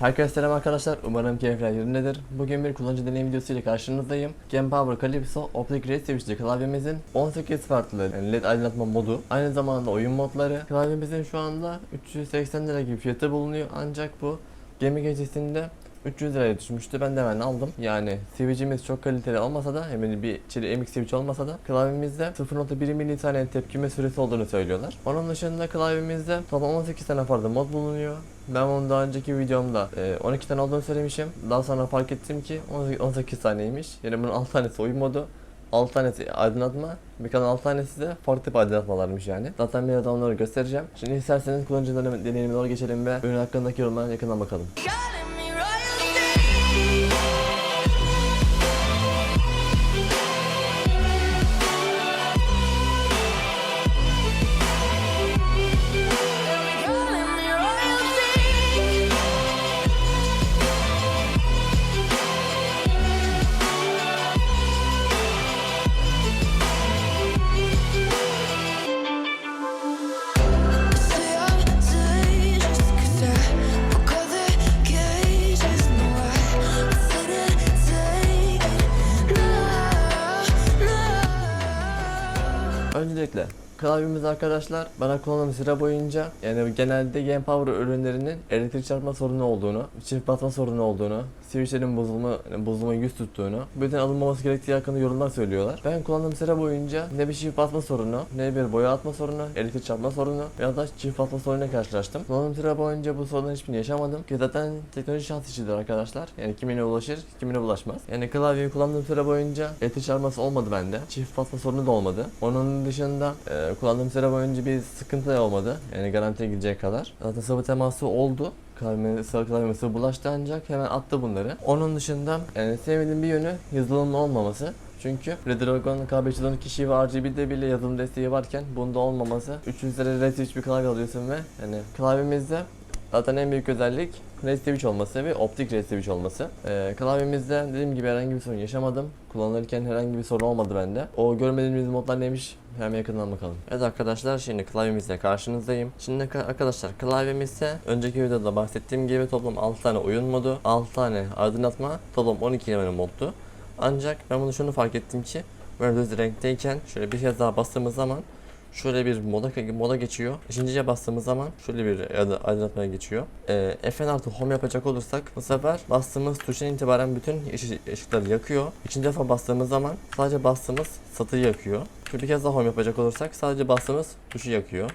Herkese selam arkadaşlar. Umarım keyifler yerindedir. Bugün bir kullanıcı deneyim videosu ile karşınızdayım. Game Power Calypso Optic Ray Switch'li klavyemizin 18 farklı LED aydınlatma modu. Aynı zamanda oyun modları. Klavyemizin şu anda 380 lira gibi fiyatı bulunuyor. Ancak bu gemi gecesinde 300 liraya düşmüştü. Ben de hemen aldım. Yani switch'imiz çok kaliteli olmasa da hemen bir çeli MX switch olmasa da klavyemizde 0.1 milisaniye tepkime süresi olduğunu söylüyorlar. Onun dışında klavyemizde toplam 18 tane farklı mod bulunuyor. Ben onu daha önceki videomda e, 12 tane olduğunu söylemişim. Daha sonra fark ettim ki 18, 18 taneymiş. Yani bunun 6 tanesi oyun modu. 6 tanesi aydınlatma, bir kalan 6 tanesi de farklı tip aydınlatmalarmış yani. Zaten bir de onları göstereceğim. Şimdi isterseniz kullanıcı deneyim- deneyimine doğru geçelim ve ürün hakkındaki yorumlara yakından bakalım. Calling Öncelikle klavyemiz arkadaşlar bana kullandığım süre boyunca yani genelde Game Power ürünlerinin elektrik çarpma sorunu olduğunu, çift basma sorunu olduğunu, switchlerin bozulma, bozulma yüz tuttuğunu, yüzden alınmaması gerektiği hakkında yorumlar söylüyorlar. Ben kullandığım süre boyunca ne bir çift basma sorunu, ne bir boya atma sorunu, elektrik çarpma sorunu ya da çift basma sorunuyla karşılaştım. Kullandığım süre boyunca bu sorunların hiçbirini yaşamadım. Ki zaten teknoloji şans işidir arkadaşlar. Yani kimine ulaşır, kimine bulaşmaz. Yani klavyeyi kullandığım süre boyunca elektrik çarpması olmadı bende. Çift basma sorunu da olmadı. Onun dışında e, kullandığım süre boyunca bir sıkıntı olmadı. Yani garantiye gidecek kadar. Zaten sıvı teması oldu. Klavyeme sıvı bulaştı ancak hemen attı bunları. Onun dışında yani sevmediğim bir yönü yazılımın olmaması. Çünkü Red Dragon K512 kişi ve RGB'de bile yazılım desteği varken bunda olmaması 300 lira Red Switch bir klavye alıyorsun ve yani klavyemizde zaten en büyük özellik Switch olması ve optik Switch olması. Ee, klavyemizde dediğim gibi herhangi bir sorun yaşamadım. Kullanırken herhangi bir sorun olmadı bende. O görmediğimiz modlar neymiş? Hemen yakından bakalım. Evet arkadaşlar şimdi klavyemizle karşınızdayım. Şimdi ka- arkadaşlar klavyemizde önceki videoda bahsettiğim gibi toplam 6 tane oyun modu, 6 tane aydınlatma, toplam 12 tane moddu. Ancak ben bunu şunu fark ettim ki böyle düz renkteyken şöyle bir kez daha bastığımız zaman şöyle bir moda moda geçiyor. İkinciye bastığımız zaman şöyle bir aydınlatmaya geçiyor. Ee, Fn artı home yapacak olursak bu sefer bastığımız tuştan itibaren bütün ışık- ışıkları yakıyor. İkinci defa bastığımız zaman sadece bastığımız satıyı yakıyor. Şimdi bir kez daha home yapacak olursak sadece bastığımız tuşu yakıyor.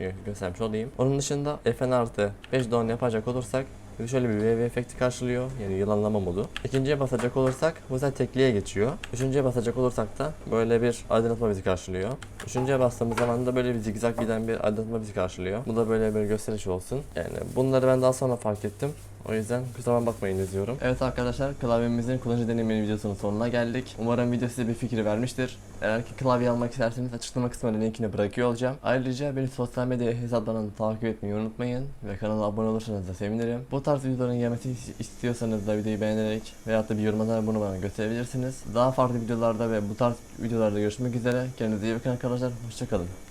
Gö- göstermiş olayım. Onun dışında Fn artı 5 don yapacak olursak bir şöyle bir wave efekti karşılıyor. Yani yılanlama modu. İkinciye basacak olursak bu sefer tekliğe geçiyor. Üçüncüye basacak olursak da böyle bir aydınlatma bizi karşılıyor. Üçüncüye bastığımız zaman da böyle bir zigzag giden bir aydınlatma bizi karşılıyor. Bu da böyle bir gösteriş olsun. Yani bunları ben daha sonra fark ettim. O yüzden kusura bakmayın izliyorum. Evet arkadaşlar klavyemizin kullanıcı deneyimleri videosunun sonuna geldik. Umarım video size bir fikir vermiştir. Eğer ki klavye almak isterseniz açıklama kısmına linkini bırakıyor olacağım. Ayrıca beni sosyal medya hesaplarından da takip etmeyi unutmayın. Ve kanala abone olursanız da sevinirim. Bu tarz videoların gelmesini is- istiyorsanız da videoyu beğenerek veyahut da bir yorum bunu bana gösterebilirsiniz. Daha farklı videolarda ve bu tarz videolarda görüşmek üzere. Kendinize iyi bakın arkadaşlar. Hoşçakalın.